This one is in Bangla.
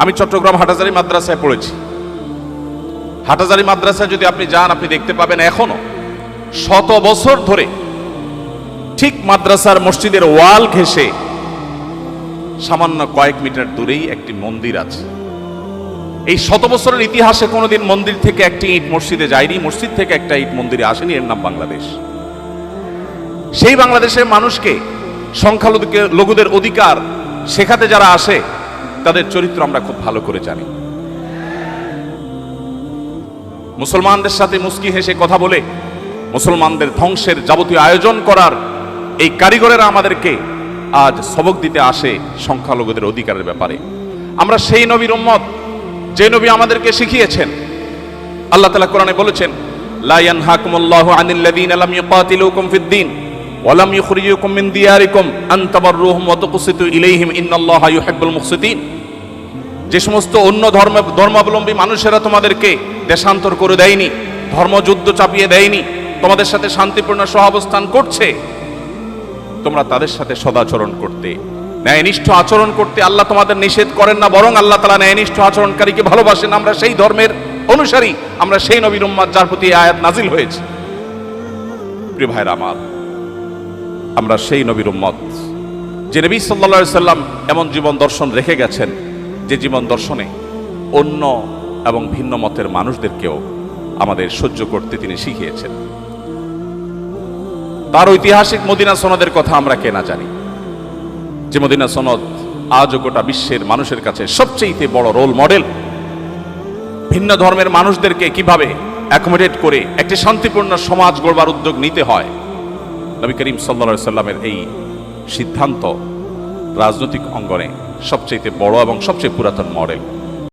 আমি চট্টগ্রাম হাটাজারি মাদ্রাসায় পড়েছি। হাটাজারি মাদ্রাসায় যদি আপনি যান, আপনি দেখতে পাবেন এখনও শত বছর ধরে ঠিক মাদ্রাসার মসজিদের ওয়াল ঘেঁষে সামান্য কয়েক মিটার দূরেই একটি মন্দির আছে। এই শত বছরের ইতিহাসে কোনোদিন মন্দির থেকে একটি ইট মসজিদে যায়নি, মসজিদ থেকে একটা ইট মন্দিরে আসেনি, এর নাম বাংলাদেশ। সেই বাংলাদেশের মানুষকে সংখ্যালঘু লঘুদের অধিকার শেখাতে যারা আসে তাদের চরিত্র আমরা খুব ভালো করে জানি। মুসলমানদের সাথে মুস্কি হেসে কথা বলে, মুসলমানদের ধ্বংসের যাবতীয় আয়োজন করার এই কারিগরেরা আমাদেরকে আজ সবক দিতে আসে সংখ্যালঘুদের অধিকারের ব্যাপারে। আমরা সেই নবীর উম্মত, যে নবী আমাদেরকে শিখিয়েছেন। আল্লাহ তালা কোরআনে বলেছেন, লা ইয়ানহাকুমুল্লাহু আনিল্লাযীনা লাম ইউকাতিলুকুম ফিদ-দীন ওয়া লাম ইখরিজুকুম মিন দিয়ারিকুম আন তাবাররুহুম ওয়া তুকসিতু ইলাইহিম ইন্নাল্লাহা ইউহিব্বুল মুকসিতিন যে সমস্ত অন্য ধর্ম, ধর্মাবলম্বী মানুষেরা তোমাদেরকে দেশান্তর করে দেয়নি, ধর্মযুদ্ধ চাপিয়ে দেয়নি, তোমাদের সাথে শান্তিপূর্ণ সহাবস্থান করছে, তোমরা তাদের সাথে সদাচরণ করতে, ন্যায়নিষ্ঠ আচরণ করতে আল্লাহ তোমাদের নিষেধ করেন না, বরং আল্লাহ তালা ন্যায়নিষ্ঠ আচরণকারীকে ভালোবাসেন। আমরা সেই ধর্মের অনুসারী, আমরা সেই নবীর উম্মাদ যার প্রতি আয়াত নাজিল হয়েছে। প্রিয় ভাইরা আমার আমরা সেই নবীর উম্মত। যে নবী সাল্লা সাল্লাম এমন জীবন দর্শন রেখে গেছেন যে জীবন দর্শনে অন্য এবং ভিন্ন মতের মানুষদেরকেও আমাদের সহ্য করতে তিনি শিখিয়েছেন। তার ঐতিহাসিক মদিনা সনদের কথা আমরা কেনা জানি। যে মদিনা সনদ আজও গোটা বিশ্বের মানুষের কাছে সবচেয়ে বড় রোল মডেল। ভিন্ন ধর্মের মানুষদেরকে কীভাবে অ্যাকোমোডেট করে একটি শান্তিপূর্ণ সমাজ গড়বার উদ্যোগ নিতে হয় নবী করিম সাল্লা সাল্লামের এই সিদ্ধান্ত রাজনৈতিক অঙ্গনে সবচেয়ে বড় এবং সবচেয়ে পুরাতন মডেল।